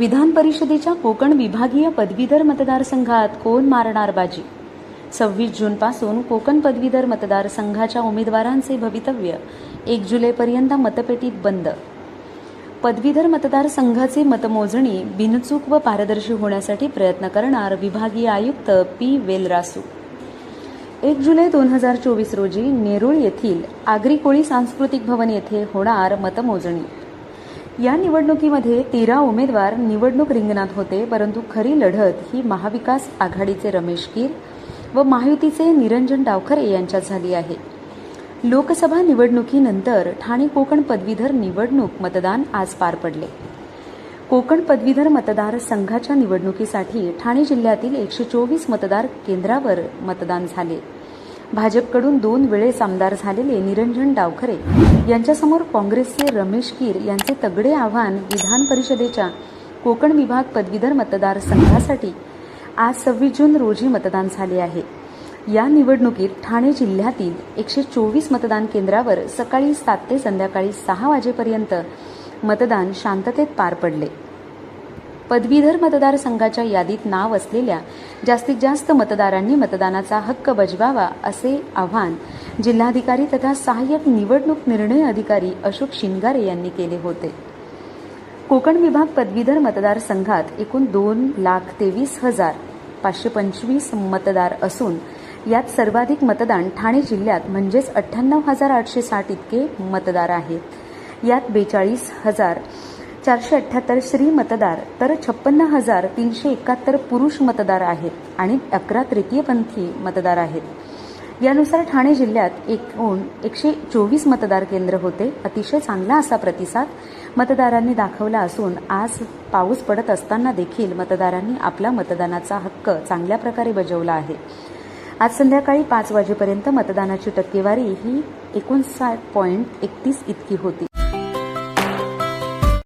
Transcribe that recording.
विधान परिषदेच्या कोकण विभागीय पदवीधर मतदारसंघात कोण मारणार बाजी? सव्वीस जूनपासून कोकण पदवीधर मतदारसंघाच्या उमेदवारांचे भवितव्य एक जुलैपर्यंत मतपेटीत बंद. पदवीधर मतदारसंघाचे मतमोजणी बिनचूक व पारदर्शी होण्यासाठी प्रयत्न करणार विभागीय आयुक्त पी वेलरासू. एक जुलै दोन हजार चोवीस रोजी नेरूळ येथील आगरी कोळी सांस्कृतिक भवन येथे होणार मतमोजणी. या निवडणुकीमध्ये तेरा उमेदवार निवडणूक रिंगणात होते परंतु खरी लढत ही महाविकास आघाडीचे रमेश कीर व महायुतीचे निरंजन डावखरे यांच्यात झाली आहे. लोकसभा निवडणुकीनंतर ठाणे कोकण पदवीधर निवडणूक मतदान आज पार पडले. कोकण पदवीधर मतदार संघाच्या निवडणुकीसाठी ठाणे जिल्ह्यातील एकशे चोवीस मतदार केंद्रावर मतदान झाले. भाजपकडून दोन वेळेस आमदार झालेले निरंजन डावखरे यांच्यासमोर काँग्रेसचे रमेश कीर यांचे तगडे आव्हान विधान परिषदेच्या कोकण विभाग पदवीधर मतदारसंघासाठी आज सव्वीस जून रोजी मतदान झाले आहे. या निवडणुकीत ठाणे जिल्ह्यातील एकशे चोवीस मतदान केंद्रावर सकाळी सात ते संध्याकाळी सहा वाजेपर्यंत मतदान शांततेत पार पडले. पदवीधर मतदारसंघाच्या यादीत नाव असलेल्या जास्तीत जास्त मतदारांनी मतदानाचा हक्क बजवावा असे आवाहन जिल्हाधिकारी तथा सहाय्यक निवडणूक निर्णय अधिकारी अशोक शिंगारे यांनी केले होते. कोकण विभाग पदवीधर मतदारसंघात एकूण दोन लाख तेवीस हजार पाचशे पंचवीस मतदार असून यात सर्वाधिक मतदान ठाणे जिल्ह्यात म्हणजेच अठ्ठ्याण्णव हजार आठशे साठ इतके मतदार आहेत. यात बेचाळीस हजार चारशे अठ्ठ्याहत्तर स्त्री मतदार तर छप्पन्न हजार तीनशे एकाहत्तर पुरुष मतदार आहेत आणि अकरा तृतीयपंथी मतदार आहेत. यानुसार ठाणे जिल्ह्यात एकूण एकशे चोवीस मतदार केंद्र होते. अतिशय चांगला असा प्रतिसाद मतदारांनी दाखवला असून आज पाऊस पडत असताना देखील मतदारांनी आपला मतदानाचा हक्क चांगल्या प्रकारे बजावला आहे. आज संध्याकाळी पाच वाजेपर्यंत मतदानाची टक्केवारी ही एकोणसाठ पॉईंट एकतीस इतकी होती.